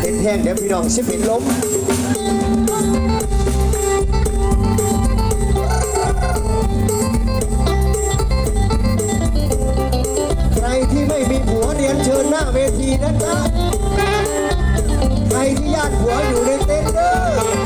เห็นแห้งเดี๋ยวพี่น้องชิเป็นล้มใครที่ไม่มีผัวเรียนเชิญหน้าเวทีนะจ๊ะใครที่ญาติผัวอยู่ในเต็นท์เด้อ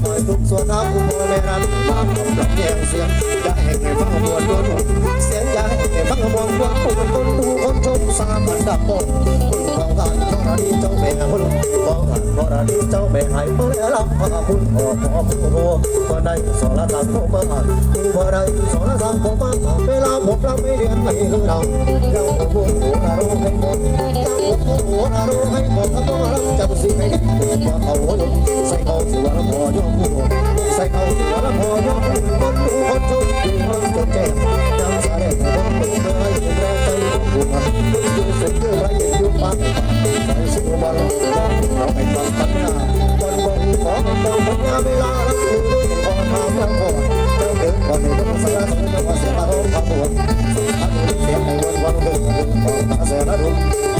เทียนใส่สองเป็นเรือน้องตุ้มไตหมอไปที่สูงหลูกทำตัวลับดีขอให้ลูกมาลับตัวลับสมองมีปัญญาตาบามมันมีทำทั้งทุกข์ให้รับโลกแห่งผมทั้งทุกข์ให้รับโลกแห่งผมจนทานจะของสมองเสียหายควายเป็นไทยผู้เราอยู่บนสุขไปเป็นไทยผู้เราอยู่บนสุขไทยมาพี่งรักน้องทั้งรังนั้นเป็นสามสายฟังเอาแล้วเสียปวดคอกส่วางอุโมงค์แม่รันมาคำรับแยงเสียงอย่าให้ให้ฟังปวดปวดเสียงอย่าให้ให้ฟังมองปวดปวดคนดูคนชมสามันดับปนคุณของการขอราดีเจ้าแม่คุณของการขอราดีเจ้าแม่ให้เมื่อรับพระคุณขอขอคุณโรก็ได้สอนทางผมมาคือบ่ได้สอนทางผมมาเวลาผมรับไม่เรียนไม่คือเราเราบุญหัวเราให้หมดเราบุญหัวเราให้หมดถ้าบ่รับจับสิให้ว่าเขาโยใส่เขาสิว่าพอยอมผู้ใส่เขาว่าพอยอมคนดูคนชมดูคนจนแจ้งจำสาเด็จคนดูเคยเป็นแรงใจดูมาดูสุดเยื่อไรอยู่ปากใส่สิวมางเราให้ฟังปัญญาวันบ่ขอให้ต้องปัญญาเวลารับรู้ขอทำแล้วขอเจ้าเดินก่อนในต้องสละสละว่าเสียอารมณ์ความปวดอันนี้เสียงในวันวันเดินเดินก่อนตาเสียนะดุเราแค่ในวันสาบานคนเราแค่ในวันสาบานคนแต่เรามเรามีตาดีพอเลยจับมือเรามกันตาตามองเราจังสิ่งของเราก่อนของเราเดินก่อนมองทามเรียนน้ำดุพรมีโยมมาปีคุณ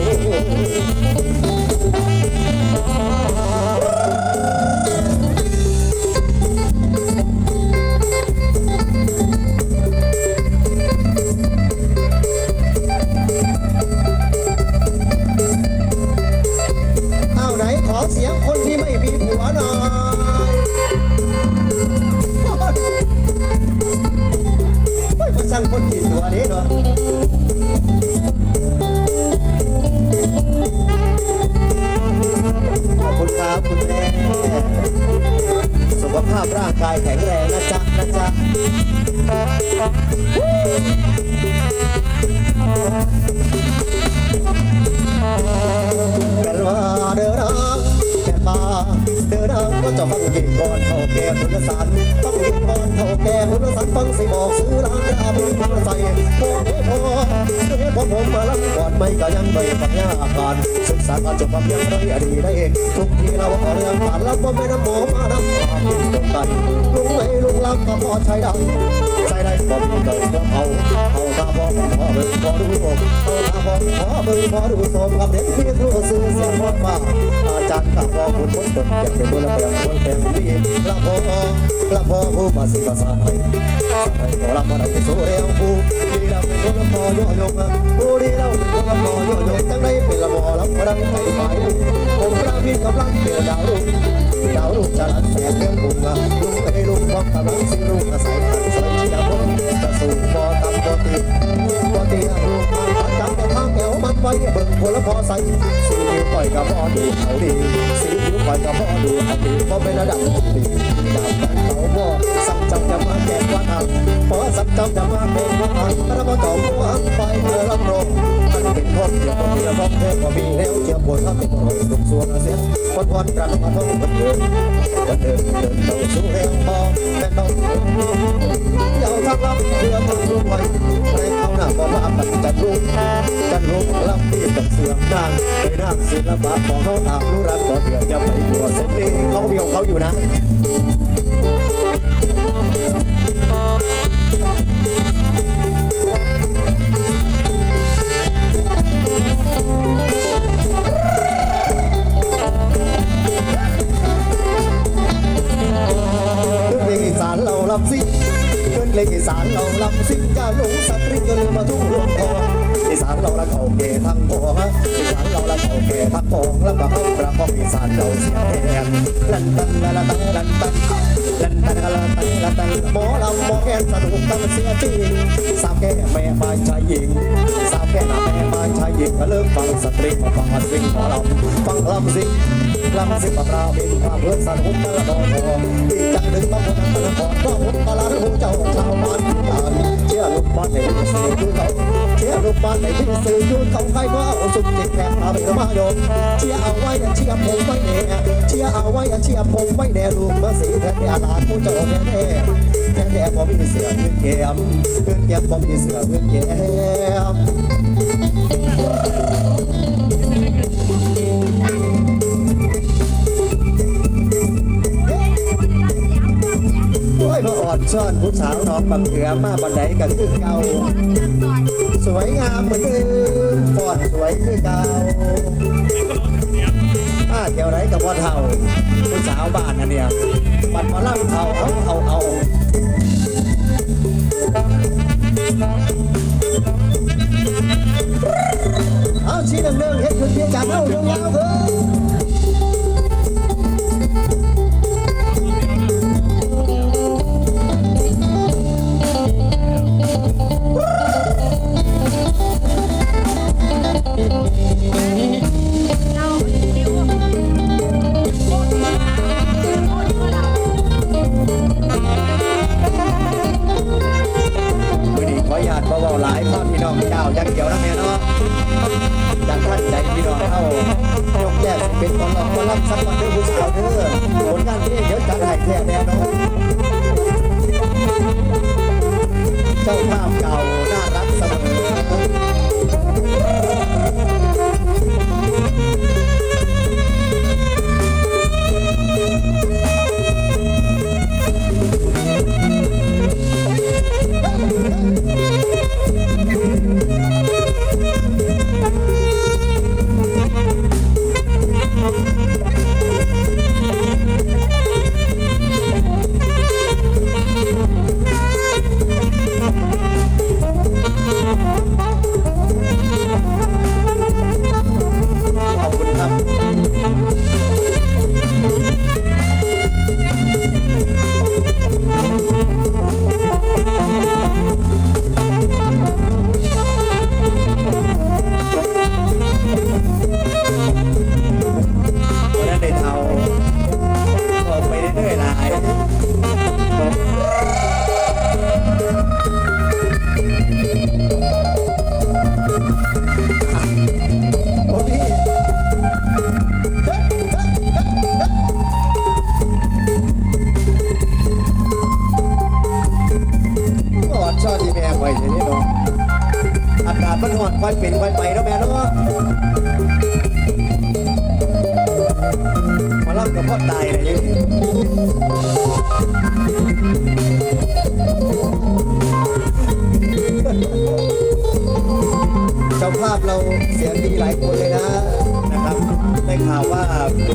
จ แก่พุทธศาสตร์ฟังยิงก่อนเท่าแก่พุทธศาสตร์ฟังสิบอกซื้อร้านราบุญพุทธใส่พวกนี้พอเฮ้พอผมมาลังก่อนไม่ก็ยังไม่ปัญญาอาการศึกษาการจบความยังไรอดีได้เองทุกทีเราขอเรื่องผ่านแล้วก็ไม่นำหมมาน้ำความเป็นตรงกันลุงไม่ลุงลังก็พอใช้ได้ใช้ได้ก็มีเกิดเรื่อเอาเอาตาบอดพอเบิ่งพอดูเอาตาบอดพอเบิ่งพอดูสมกับเด็กที่รู้สื่อเสียงพอดมาอาจารย์กับพอคุณพ้นตนอยากเป็นบุญแบบคนเป็นดีละพอละพอผู้มาสิภาษาไทยให้ขอรับมาได้สู้เร็วผู้ดีเราเป็นคนละพอยอยงผู้ดีเราเป็นคนละพอยอยงจังได้เป็นละบอรับมาได้ไปไปผมพระพิกำลังเป็นดาวรุ่งดาวรุ่งจะรันแสงเรื่องบุญลุงไปลุงความกำลังสิลุงอาศัย แถวมันไปเบิ่งคนละพอใส่สีผิวปล่อยกับพ่อดูเขาดีสีผิวปล่อยกับพ่อดูอันดีเพราะเป็นระดับดีดาวแต่เขาบ่สักจำจะมาแก่กว่าทางพอสักจำจะมาแก่กว่าทางระบบต่อหัวไปเมื่อรับรอง เป็นพบเกี่ยวกับที่ระบบเทพมีแล้วเจียบปวดถ้าเป็นรอยตุกส่วนเสียวันวันกระทำท่องมันเดินวันเดินเดินเข้าสู่แห่งพอแต่ต้องยาวทั้งลำเพื่อทั้งรุ่งไว้ในเขาหน้าบอกว่าปันจันรุ่งจันรุ่งลำที่ต้องเสื่อมดังไปด้านศิลปะของเขาตามรู้รักก่อนเดือดจะไปกลัวเส้นนี้เขามีของเขาอยู่นะ เกินเลยอีสานเราลำซิ่งจะหลงสัตว์ริงก็ลืมมาทุ่งรวงทองอีสานเราละเขาเกทั้งพองอีสานเราละเขาเกทั้งพองแล้วก็เขาประคองอีสานเราเสียแทนลันตันละละตันลันตันลันตันละละตันละตันหมอลำหมอแคนสนุกกันเสียจริงสาวแก่แม่ฝ่ายชายหญิงสาวแก่หน้าแม่ฝ่ายชายหญิงก็เริ่มฟังสตริงมาฟังซิงหมอลำฟังลำซิงลำซิงปากราบินพาเพื่อสนุกกันละดอกทองอีกจังหนึ่งบางคนนั้นมันก่อนก็ผมตลาดหูเจ้า บ้านในที่สื่อคือเขาเชื่อลูกบ้านในที่สื่อคือเขาใครก็เอาสุดจิตแคบพาไปมาโยมเชื่อเอาไว้เชื่อผมไว้แน่เชื่อเอาไว้เชื่อผมไว้แน่ลูกมาสีแท้ๆลาผู้เจ้าแน่แท้แท้ๆผมมีเสือพื้นแก้มพื้นแก้มผมมีเสือพื้นแก้ม ช่อนช้อนผู้สาวน้องบังเกือมาบันไดกันคือเก่า สวยงามเหมือนเดิมฟอดสวยคือเก่าถ้าเที่ยวไรกับว่าเท่าผู้สาวบ้านอันเนี่ยบัดมาล่ำเท่าเอาเอาเอาเอา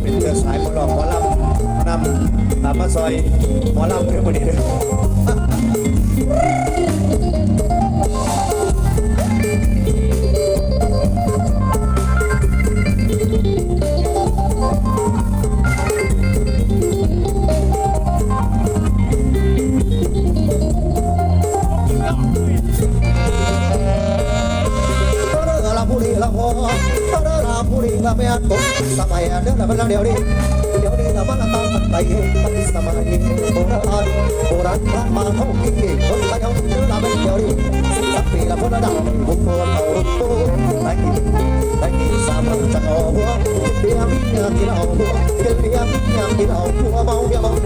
เป็นเจ้าสายหมอลองหมอลำนำตามมาซอยหมอลำเพื่อนคนนี้เลย ผู้ดีละแม่ตกสมัยเด้อละมันเดี๋ยวนี้เดี๋ยวนี้ละมันตามกันไปมันสมัยโบราณโบราณมามาเท่ากี่คนละเขาเด้อละมันเดี๋ยวนี้สักปีละคนละดังบุกเปิดเอาโตได้กินไปกินสามจะเอาหัวเบียร์มีเงินเบียร์กินเอาหัวเมาเบียร์เมาเดี๋ยวนี้มันตั้งงากเป็นคนละคนละหัวจะรู้กันตั้งแต่ตั้งแต่บ่เอาดีไอ้กับนี่เด้อละมันแต่ดีแต่ดีว่าเบียร์เมา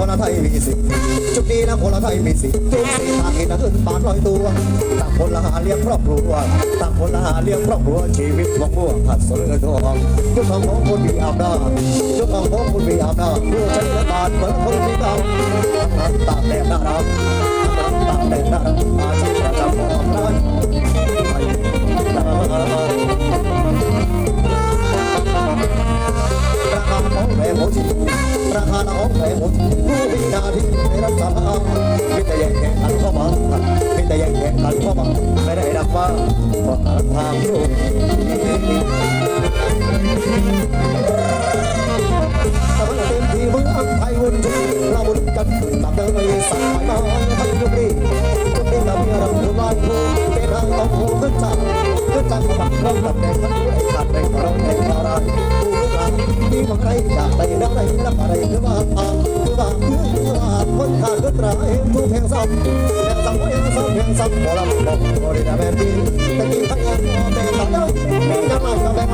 คนละไทยมีสิจุดนี้นะคนละไทยมีสิทุกสิ่งทางเห็นขึ้นปานลอยตัวต่างคนละหาเลี้ยงครอบครัวต่างคนละหาเลี้ยงครอบครัวชีวิตของพวกผัดสลือทองจุดของของคนมีอำนาจจุดของของคนมีอำนาจเพื่อใช้ระบาดเหมือนคนมีกรต่นั้นางแดดหน้าร้อนนั้างแดดหน้าร้อนอาชีพประจำของ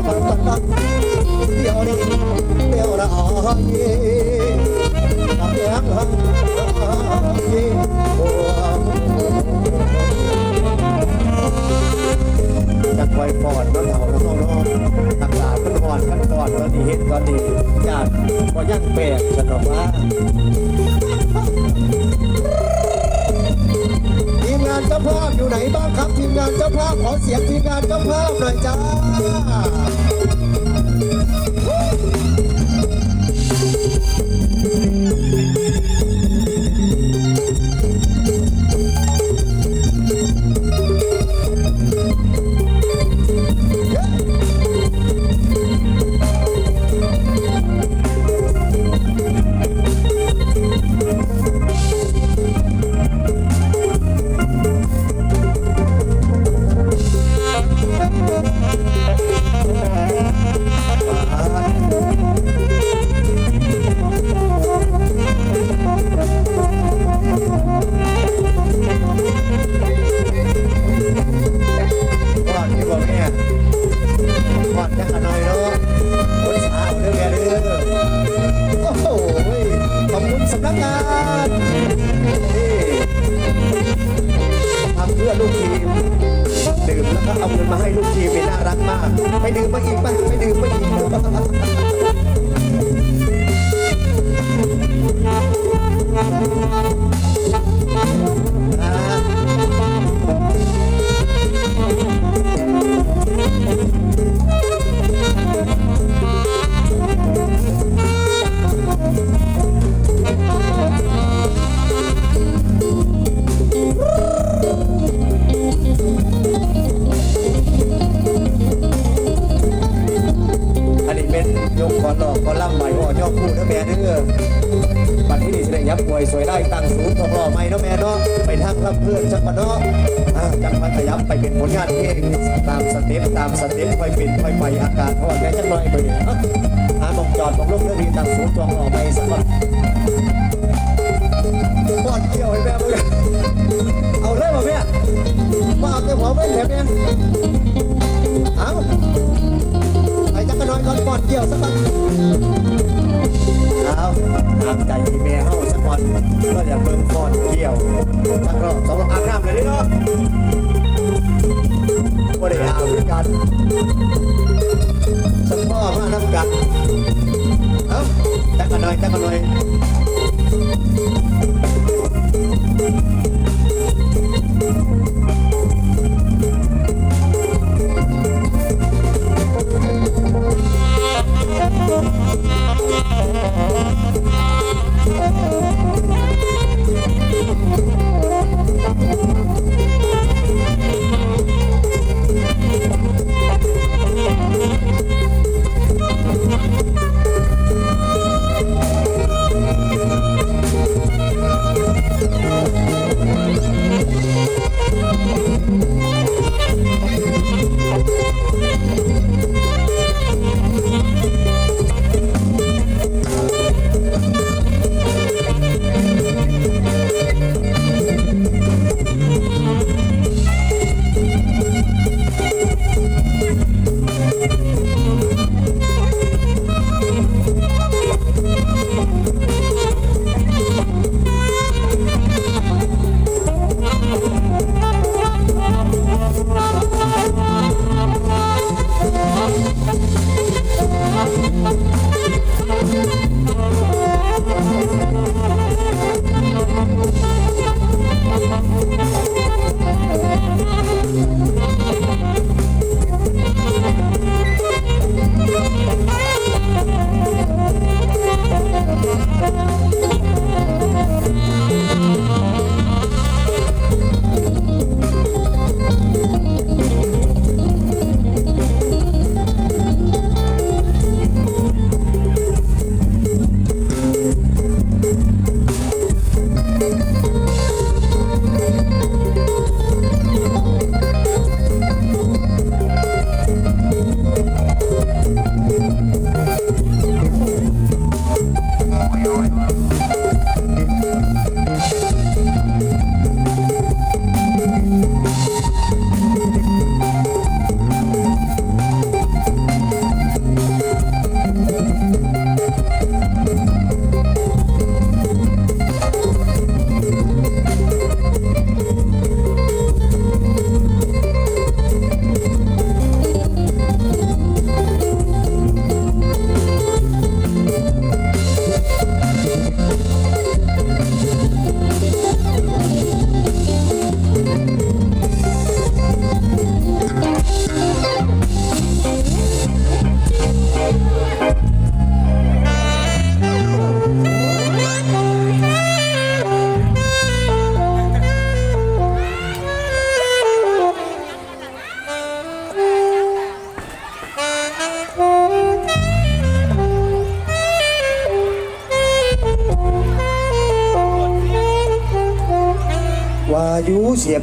เดี๋ล่อยปอดมาเถ่าแล้วก็อตักหลาดกันอนกันก่อนตอดีเห็นตอนนี้าติก็ยังแปลกันหรอวะานเจ้าภาพอยู่ไหนบ้างครับทีมงานเจ้าภาพขอเสียงทีมงานเจ้าภาพหน่อยจ้า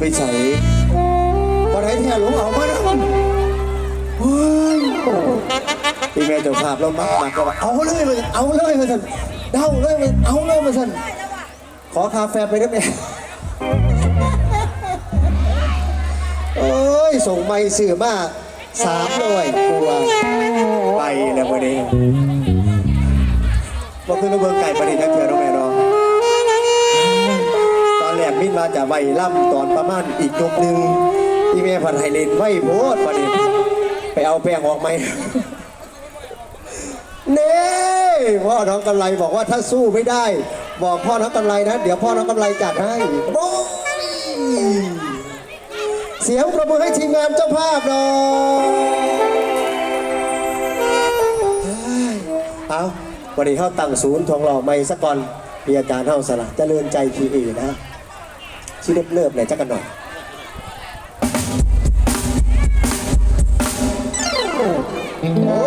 ไปใส่บ่ได้แท้หลงเอามานะเฮ้ยพี่แม่เจ้าภาพเรามักมากก็ว่าเอาเลยมาเอาเลยมาสันเดาเลยมาเอาเลยมาสันขอคาแฟไปได้ไหมโอ้ย ส่งไม่สื่อมาสามร้อยกลัวไปแล้ววันนี้บอกคือระเบิงไก่ประดิษฐ์นักเถื่อนน้องแม่น้อง ตอนมินมาจะไหวล่ำตอนประมาณอีกยกหนึ่งที่แม่ผัดไฮเลนไหวโพดประเด็นไปเอาแป้งออกไหมเน่พ่อน้องกำไรบอกว่าถ้าสู้ไม่ได้ บอกพ่อน้องกำไรนะ เดี๋ยวพ่อน้องกำไรจัดให้โอ้ยเสียงประมือให้ทีมงานเจ้าภาพหน่อยเอาวันนี้เข้าตั้งศูนย์ทองหล่อไม่สักก่อนพี่อาจารย์เท่าสละเจริญใจทีเอนะ ชื่อเล็บเลิบเลยจักกันหน่อยโอ้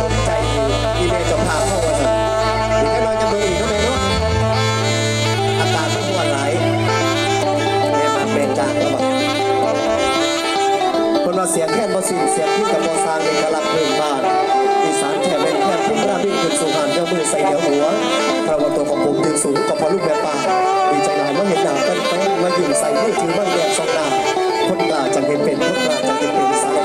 สนใจดีอีเมลจะพาเข้ามาสั่นอีกแค่น้อยจะเบิ่งอีกเท่าไหร่เนาอากาศมันหวนไหลแม่มาเป็นจางแล้วบ่คนว่าเสียงแค่นบ่สิ้นเสียงที่กับบ่สร้างเอกลักษณ์พื้นบ้านอีสานแค่เป็น แค่พุ่งราบินขึ้นสู่หานเดียวมือใส่เดียวหัวพระวันตัวของผมยืนสูงก็พอลูกแม่ป่าดีใจหลายเมื่อเห็นหน้าเต้นเต้นมายืนใส่มือถือมันแดดสองดาคนกล้าจังเห็นเป็นคนกล้าจังเห็นเป็นสาว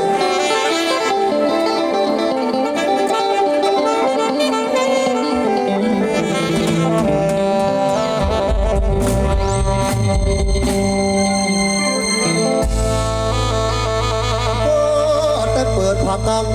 แต่เปิดผักกัง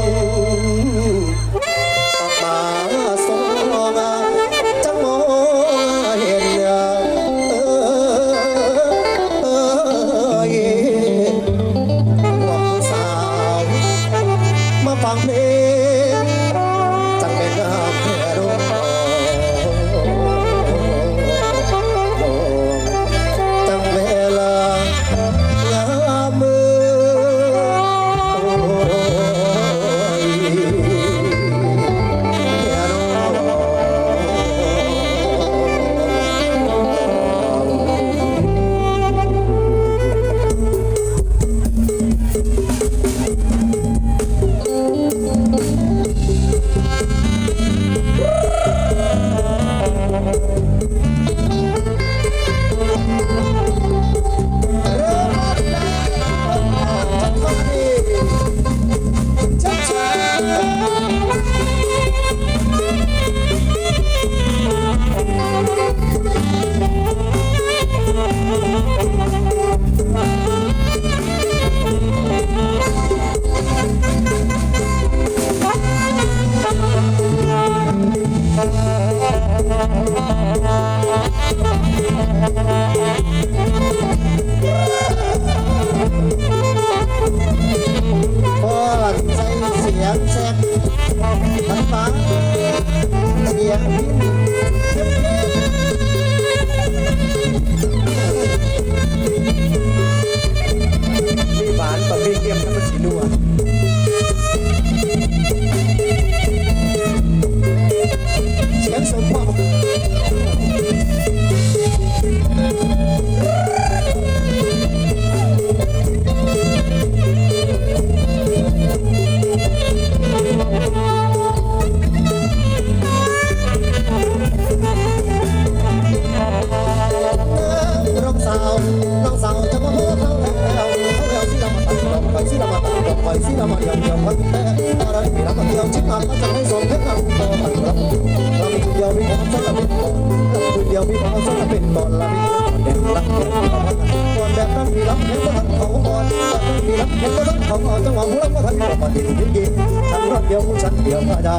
ฉันเดียวพยา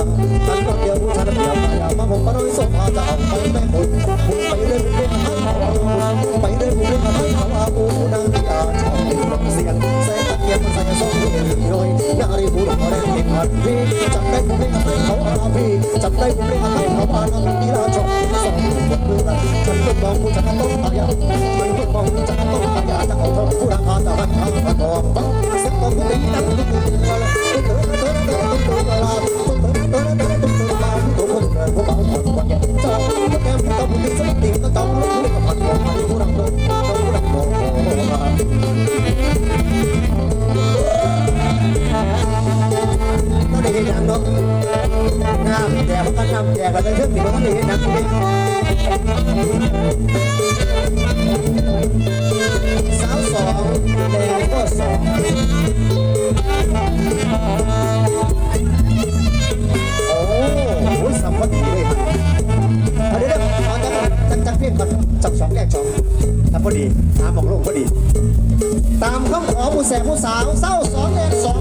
ฉันรักเดียวฉันเดียวพยามาผมมาโดยส่งพาจะเอาไปไม่คุณคุณไปเรื่อยเรื่อยไปเขาไปเล่นเล่นให้เรื่อาบูนางที่อาชอบเป็นร้องเสียงแสงตะเกียบมันใส่ซองเห็นโดยนารีบุรุษแรงเป็นพันพีจับได้ผมเล่นให้เขาอาพีจับได้ผมเล่นให้เขาอานามีราชอบสองบทมือฉันก็มองผู้ชนต้องตายมันก็มองผู้ชนต้องตายจะเอาเธอผู้รักอาจะหันทางมาทองบังสียงของผู้ตีนั่งตุ้งตุ้งอะไรตุ้งตุ้งตุ้งตุ้งตุ้งอะไรตุ้งตุ้งตุ้งตุ้งตุ้งตุ้งมาตุ้งตุ้งผู้เบาหมดวันแก่จ้าผู้แก่ผู้ต้องผู้ตีสติก็ต้องรู้กับมันของผู้รักผู้รักผู้รัก ก็ได้เห็นยังเนน้ำแจกก็น้ำแจกก็จะเชื่อมถึงก็ได้เห็นยังสาวสองแต่ก็สองโอ้โหสัมผัสดีเลยอันนี้นะจังจังเพียงก่อน จับสองแยกสองถ้าพอดีตามบอกโลกพอดี ตามข้องขอผู้แสบผู้สาวเศร้าสองแยกสอง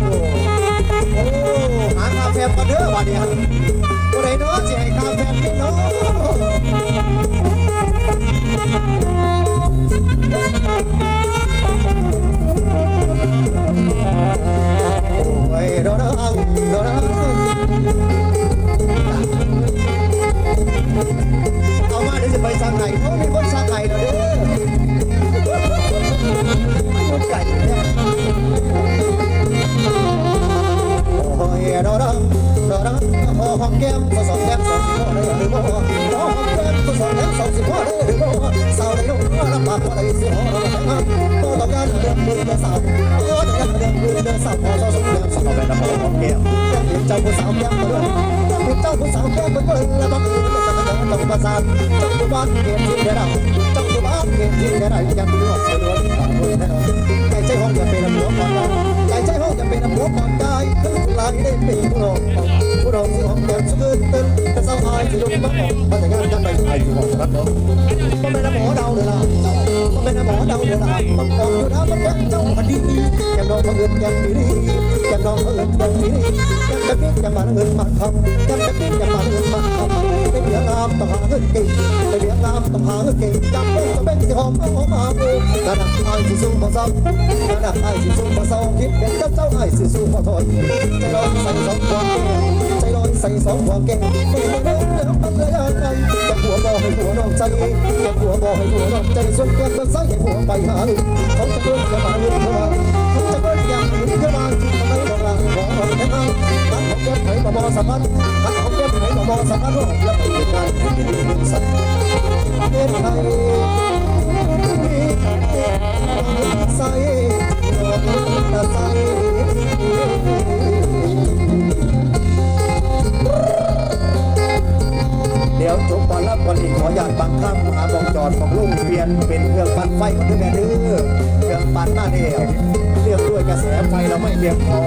โอ้ หาคาเฟ่กันเด้อวันนี้ผู้ใดเนาะจะให้คาเฟ่กินเนาะโอ้ยโดนอังโดนอังเอามาเดี๋ยวจะไปสั่งไก่เขามีคนสั่งไก่เด้อคนไก่เนี่ยโอ้ยโหอมแก้มก็สองแก้มสองสิบพ่อได้หรือบ่พอหอมแก้มก็สองแก้มสองสิบพ่อได้หรือบ่สาวได้ลูกลำบากพอได้สิพ่อเราแต่งงานก็ต้องการเดินมือเดินสาวก็ต้องการเดินมือเดินสาวพอสองสองแก้มสองแก้มพอหอมแก้มเจ้าผู้สาวแก้มมาด้วยเจ้าผู้สาวแก้มมาด้วยแล้วบังเอิญจะมาเดินต้องประสานเจ้าผู้บ้านเกียรติที่ได้รับเจ้าผู้บ้านเกียรติที่ได้รับยังรู้ว่าเป็นวันผ่านไปแน่นอนใจใจห้องอย่าเป็นหัวก่อนได้ใจใจห้องอย่า เป็นหัวก่อนได้ถึงลายได้เป็นผู้รองผู้รองที่ห้องแก้มสุดตึงแต่สาวอายที่ลงมาบอกมาแต่งานกันไปไอ้ที่บอกรับเนาะก็ไม่ได้หมอเดาเลยล่ะก็ไม่ได้หมอเดาเลยล่ะมันบอกอยู่นะมันยังเจ้าคดีแก้มน้องเขาเงินแก้มดีดีแก้มน้องเขาเงินแก้มดีดีแก้มจะพิจจะมมาเงินมาทำแก้มจะพิจจะมมาเงินมา ยงามต้องหาเงินเก่งไปเบียงามต้องหาเงินเก่งจำเป็นจะเป็นที่หอมหอมมาเองกระดักไอ้ที่สู้มาซ้ำกระดักไอ้ที่สู้มาซ้ำคิดเป็นกับเจ้าไอ้สิสู้มาทนใจร้อนใส่สองความเก่งใจร้อนใส่สองความเก่งไม่รู้เรื่งมันเลยยังไงจะหัวบอ ให้หัวนอกใจจะหัวบอให้หัวนอกใจส่วนแก้มมันใส่ให้หัวไปหาลูกเขาจะเดินจะมาเดินเขาเขาจะเดินย่างหนึ่งจะมาที่ทำไมบอกลาบอกแค่นั้นนักของแก้มไหนมาบอสมันนักของแก้มไหนมาบอสมันว่าแล้วไปเป็นการเป็นสัตว์เป็นไทยใส่ใส่ เดี๋ยวจบตอนแล้วบอนอีกขออยากบังคับหาวงจอดของลุงเปลี่ยนเป็นเครื่องปั่นไฟขอนด้วยแม่เด้อเครื่องปั่นหน้าเดียวเรียกด้วยกระแสไฟเราไม่เพียงพอ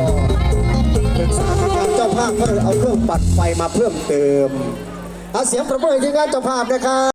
เป็นสถานการเจ้าภาพก็เลยเอาเครื่องปั่นไฟมาเพิ่มเติมเอาเสียงประเมินที่งานเจ้าภาพนะครับ